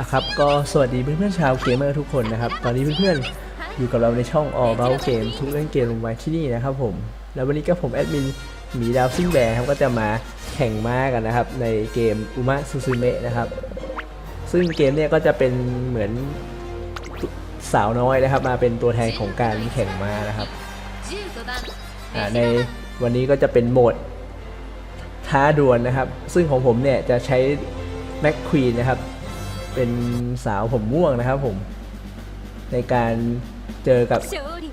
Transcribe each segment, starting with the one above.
อะครับก็สวัสดีเพื่อนๆชาวเกมเมอร์ทุกคนนะครับ ตอนนี้เพื่อนๆอยู่กับเราในช่อง All About Game ทุกเรื่องเกมลงไว้ที่นี่นะครับผม แล้ววันนี้ก็ผมแอดมินหมีดาวซิ่งแบร์ครับก็จะมาแข่งม้ากันนะครับ ในเกมอุมะซูซูเมะนะครับ ซึ่งเกมเนี้ยก็จะเป็นเหมือนสาวน้อยนะครับ มาเป็นตัวแทนของการแข่งม้านะครับอ่าในวันนี้ก็จะเป็นโหมดท้าดวลนะครับ ซึ่งของผมเนี่ยจะใช้แม็กควีนนะครับ เป็นสาวผมม่วงนะครับผม ในการเจอกับ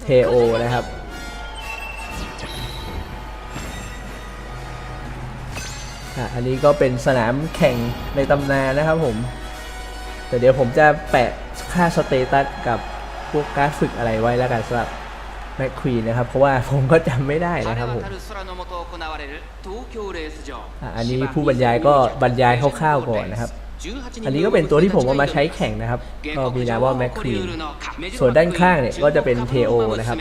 เทโอนะครับอันนี้ก็เป็นสนามแข่งในตำนานนะครับผม แต่เดี๋ยวผมจะแปะค่าสเตตัสกับพวกการฝึกอะไรไว้แล้วกันสำหรับแม็กควีนนะครับ เพราะว่าผมก็จำไม่ได้นะครับผมอันนี้ผู้บรรยายก็บรรยายคร่าวๆก่อนนะครับ อันนี้ก็เป็นตัวที่ผมเอามาใช้แข่งนะครับ ก็มีนามว่าแม็กควีนส่วนด้านข้างเนี่ยก็จะเป็นเทโอนะครับ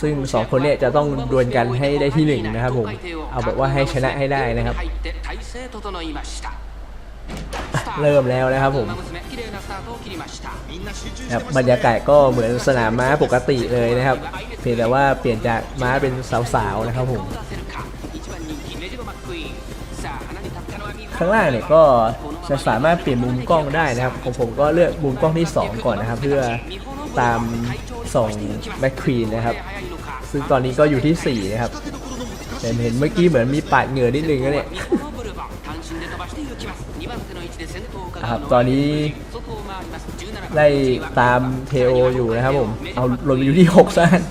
ซึ่งสองคนเนี่ยจะต้องดวลกันให้ได้ที่หนึ่งนะครับผม เอาแบบว่าให้ชนะให้ได้นะครับ เริ่มแล้วนะครับผมครับบรรยากาศก็เหมือนสนามม้าปกติเลยนะครับ เพียงแต่ว่าเปลี่ยนจากม้าเป็นสาวๆนะครับผม ข้างล่างเนี่ยก็จะสามารถเปลี่ยนมุมกล้องได้นะครับของผมก็เลือกมุมกล้องที่ 2 ก่อนนะครับ เพื่อตามส่งแมคควีนนะครับ ซึ่งตอนนี้ก็อยู่ที่ 4 นะครับแต่เห็นเมื่อกี้เหมือนมีปาดเหงื่อนิดนึงนะเนี่ยครับตอนนี้ไล่ตามเทโออยู่นะครับผม เอาลงอยู่ที่6ซะอะ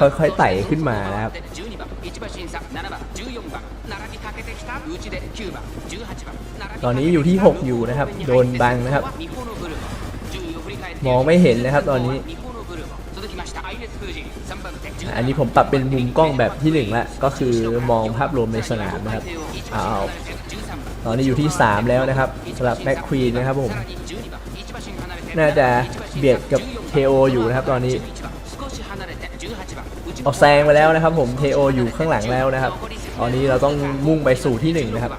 ค่อยๆไต่ขึ้นมานะครับตอนนี้อยู่ที่ 6 อยู่นะครับ โดนบังนะครับ มองไม่เห็นนะครับตอนนี้ อันนี้ผมปรับเป็นมุมกล้องแบบที่1ละก็คือมองภาพรวมในสนามนะครับอ้าวตอนนี้อยู่ที่ 3 แล้วนะครับสำหรับแม็กควีนนะครับผม น่าจะเบียดกับเทโออยู่นะครับตอนนี้ ออกแซงไปแล้วนะครับผมเทโออยู่ข้างหลังแล้วนะครับ ตอนนี้เราต้องมุ่งไปสู่ที่1นะครับ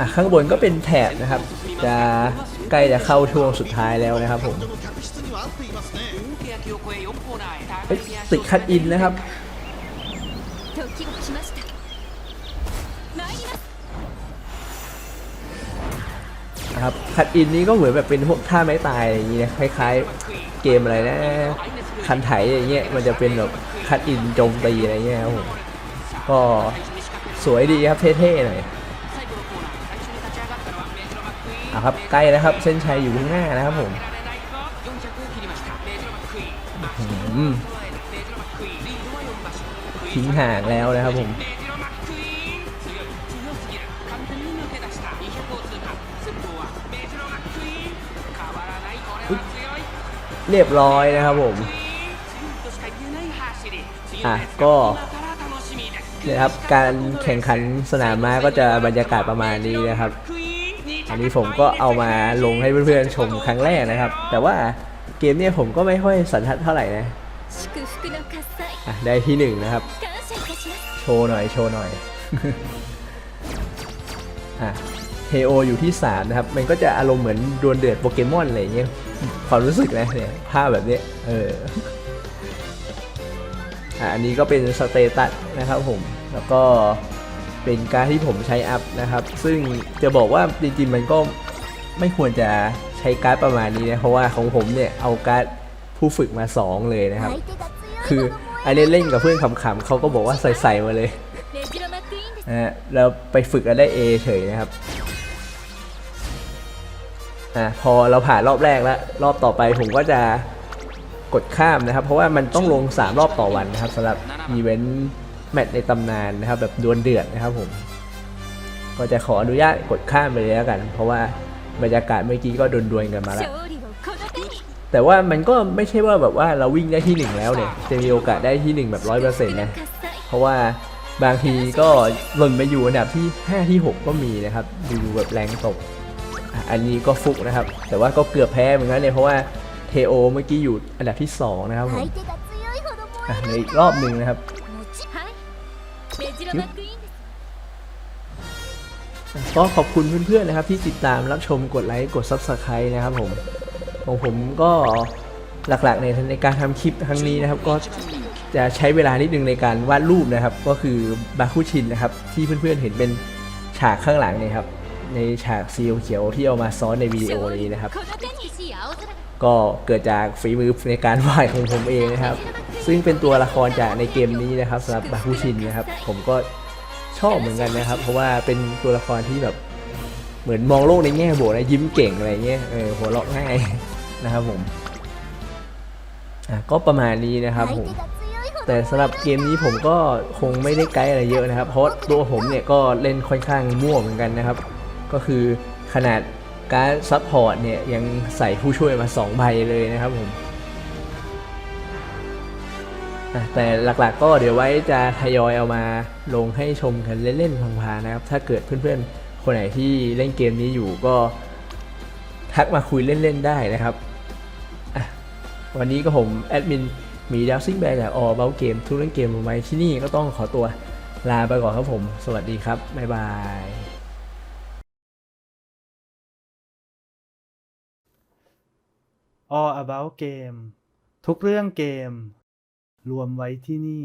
อะข้างบนก็เป็นแถบนะครับ จะใกล้จะเข้าช่วงสุดท้ายแล้วนะครับผมเฮ้ยติดคัดอินนะครับ นะครับคัดอินนี่ก็เหมือนแบบเป็นพวกท่าไม้ตายอย่างเงี้ยคล้ายๆ เกมอะไรนะ คันไถอย่างเงี้ยมันจะเป็นแบบคัดอินโจมตีอะไรเงี้ยครับผมก็สวยดีครับเท่ๆหน่อยอะครับใกล้แล้วครับเส้นชัยอยู่ข้างหน้านะครับผมอืมทิ้งห่างแล้วนะครับผม เรียบร้อยนะครับผม อะก็นี่ยครับการแข่งขันสนามม้าก็จะบรรยากาศประมาณนี้นะครับ อันนี้ผมก็เอามาลงให้เพื่อนๆชมครั้งแรกนะครับ แต่ว่าเกมเนี่ยผมก็ไม่ค่อยสันทัดเท่าไหร่นะอะได้ที่หนึ่งนะครับ โชว์หน่อยโชว์หน่อยอะ เทโออยู่ที่3นะครับ มันก็จะอารมณ์เหมือนดวลเดือดโปเกมอนอะไรอย่างเงี้ยความรู้สึกนะเนี่ยภาพแบบเนี้ยเอออะอันนี้ก็เป็นสเตตัสนะครับผม แล้วก็เป็นการดที่ผมใช้อัพนะครับ ซึ่งจะบอกว่าจริงๆมันก็ไม่ควรจะใช้การ์ดประมาณนี้นะ เพราะว่าของผมเนี่ยเอาการ์ดผู้ฝึกมา 2 เลยนะครับ คืออันนี้เล่นกับเพื่อนขำๆเขาก็บอกว่าใส่ๆมาเลยนะฮะแล้วไปฝึกกันได้ A เฉยนะครับ อะพอเราผ่านรอบแรกแล้ว รอบต่อไปผมก็จะกดข้ามนะครับ เพราะว่ามันต้องลง 3 รอบต่อวันนะครับสำหรับอีเวนต์แมตช์ในตำนานนะครับ แบบดวลเดือดนะครับผม ก็จะขออนุญาตกดข้ามไปเลยแล้วกัน เพราะว่าบรรยากาศเมื่อกี้ก็ดวลๆกันมาแล้วแต่ว่ามันก็ไม่ใช่ว่าแบบว่าเราวิ่งได้ที่หนึ่งแล้วเนี่ย จะมีโอกาสได้ที่หนึ่งแบบร้อยเปอร์เซ็นต์นะ เพราะว่าบางทีก็หล่นไปอยู่อันดับที่ 5 ที่ 6 ก็มีนะครับ ดูแบบแรงตก อะอันนี้ก็ฟุกนะครับ แต่ว่าก็เกือบแพ้เหมือนกันเนี่ยเพราะว่าเทโอเมื่อกี้อยู่อันดับที่ 2 นะครับผมอะในอีกรอบหนึ่งนะครับก็ขอบคุณเพื่อนๆนะครับ ที่ติดตามรับชมกดไลค์กด Subscribe นะครับผมของผมก็หลักๆในในการทำคลิปครั้งนี้นะครับ ก็จะใช้เวลานิดนึงในการวาดรูปนะครับ ก็คือบาคุชินนะครับ ที่เพื่อนๆเห็นเป็นฉากข้างหลังเนี่ยครับ ในฉากซีเขียวที่เอามาซ้อนในวิดีโอนี้นะครับ ก็เกิดจากฝีมือในการวาดของผมเองนะครับ ซึ่งเป็นตัวละครจากในเกมนี้นะครับสำหรับบาคูชินนะครับ ผมก็ชอบเหมือนกันนะครับ เพราะว่าเป็นตัวละครที่แบบเหมือนมองโลกในแง่บวกนะยิ้มเก่งอะไรเงี้ยเออหัวเราะง่ายนะครับผมอะก็ประมาณนี้นะครับผมแต่สำหรับเกมนี้ผมก็คงไม่ได้ไกด์อะไรเยอะนะครับ เพราะตัวผมเนี่ยก็เล่นค่อนข้างมั่วเหมือนกันนะครับ ก็คือขนาดการดซัพพอร์ตเนี่ยยังใส่ผู้ช่วยมา 2 ใบเลยนะครับผมแต่หลักๆก็เดี๋ยวไว้จะทยอยเอามาลงให้ชมกันเล่นๆพังๆนะครับ ถ้าเกิดเพื่อนๆ คนไหนที่เล่นเกมนี้อยู่ก็ทักมาคุยเล่นๆได้นะครับ วันนี้ก็ผมแอดมินมีดาวซิ่งแบร์จากออเบลเกมทุกเล่นเกมผมไว้ที่นี่ก็ต้องขอตัวลาไปก่อนครับผม สวัสดีครับ บ๊ายบาย All About Game ทุกเรื่องเกม รวมไว้ที่นี่